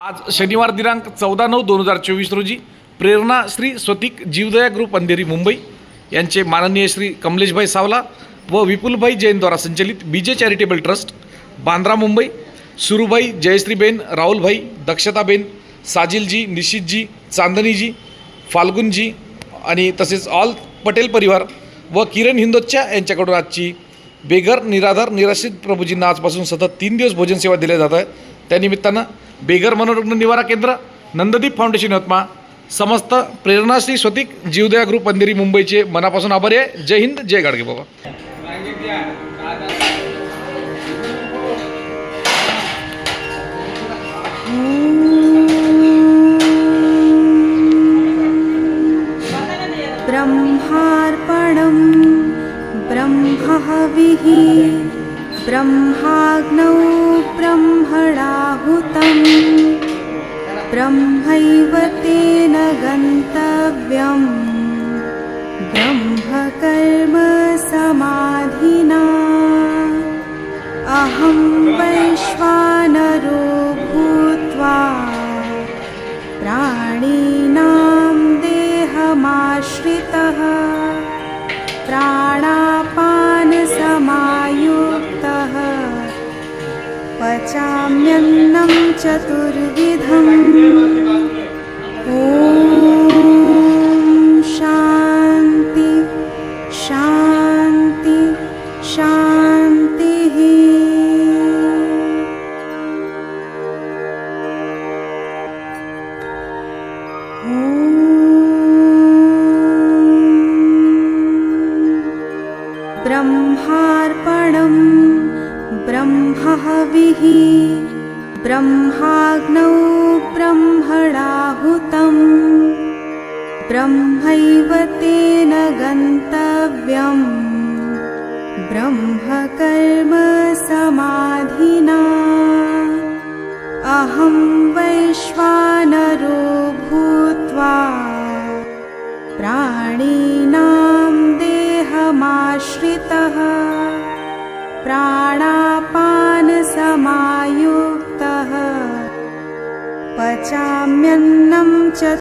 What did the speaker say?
आज शनिवार दिनांक चौदा नऊ दोन हजार चोवीस रोजी प्रेरणा श्री स्वतिक जीवदया ग्रुप अंधेरी मुंबई यांचे माननीय श्री कमलेशभाई सावला व विपुलभाई जैनद्वारा संचलित BJ charitable trust Bandra Mumbai Surubhai Jayshreeben Rahulbhai Dakshtaben Sajilji Nishitji Chandniji Falgunji आणि तसेच ऑल पटेल परिवार व किरण हिंदोतच्या यांच्याकडून आजची बेघर निराधार निराश्रित प्रभूजींना आजपासून सतत तीन दिवस भोजन सेवा दिल्या जात आहे त्यानिमित्तानं बेघर मनोरुग्ण निवारा केंद्र नंददीप फाउंडेशन यवतमाळ समस्त प्रेरणाश्री स्वतिक जीवदया ग्रुप अंधेरी मुंबईचे मनापासून आभारी आहे. जय हिंद जय गाडगे बाबा. ब्रह्मार्पणं ब्रह्महविः ब्रह्माग्नौ ब्रह्मैव तेन गन्तव्यं ब्रह्मकर्म समाधिना। अहं वैश्वानरो भूत्वा प्राणिनां देहमाश्रितः। प्राणापानसमायुक्तः। पचाम्यन्नं चतुर्विधम् ब्रह्माग्नौ ब्रह्मणाहुतं ब्रह्मैव तेन गन्तव्यं ब्रह्मकर्म समाधिना अहं वैश्वानरो भूत्वा प्राणिनां देहमाश्रितः प्राणापानसमायुक्तः पचाम्यन्नं च